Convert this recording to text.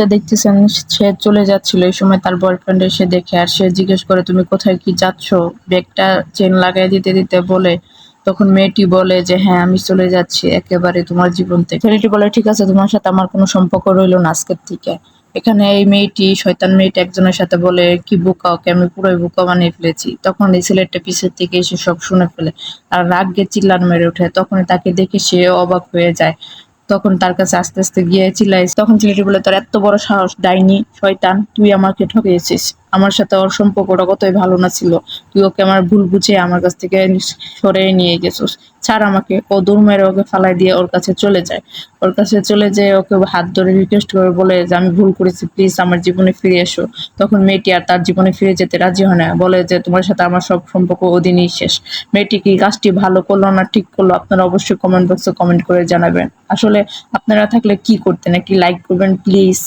মুহূর্তে দেখতেছেন সে চলে যাচ্ছিল। এই সময় তার বয়ফ্রেন্ড এসে দেখে, আর সে জিজ্ঞেস করে, তুমি কোথায়? কি যাচ্ছ? ব্যাগটা চেন লাগাই দিতে দিতে বলে, তখন মেয়েটি বলে যে হ্যাঁ আমি চলে যাচ্ছি। একেবারে তোমার জীবন থেকে। ছেলেটি বলে, ঠিক আছে, তোমার সাথে আমার কোনো সম্পর্ক রইল না আজকের থেকে। এখানে এই মেয়েটি, শয়তান মেয়েটি একজনের সাথে বলে, কি বোকা, ওকে আমি পুরোই বোকা বানিয়ে ফেলেছি। তখন এই ছেলেটা পিছের থেকে এসে সব শুনে ফেলে, আর রাগে চিল্লান মেরে ওঠে। তখন তাকে দেখে সে অবাক হয়ে যায়। তখন তার কাছে আস্তে আস্তে গিয়ে চিল্লাইছে। তখন ছেলেটি বলে তোর এত বড় সাহস, ডাইনি, শয়তান, তুই আমাকে ঠকিয়েছিস। আমার সাথে ওর সম্পর্কটা কতই ভালো না ছিল। তুই ওকে আমার ভুল বুঝে আমার কাছ থেকে সরে নিয়ে গেছিস। ছাড় আমাকে, ও দূর মেরে ওকে ফালাই দিয়ে ওর কাছে চলে যায়। ওর কাছে চলে যেয়ে ওকে হাত ধরে রিকোয়েস্ট করে বলে যে, আমি ভুল করেছি প্লিজ আমার জীবনে ফিরে এসো। তখন মেয়েটি আর তার জীবনে ফিরে যেতে রাজি হয় না। বলে যে, তোমার সাথে আমার সব সম্পর্ক ওদিনই শেষ। মেয়েটি কি কাজটি ভালো করল না ঠিক করল, আপনারা অবশ্যই কমেন্ট বক্সে কমেন্ট করে জানাবেন। আসলে আপনারা থাকলে কি করতেন? একটি লাইক করবেন প্লিজ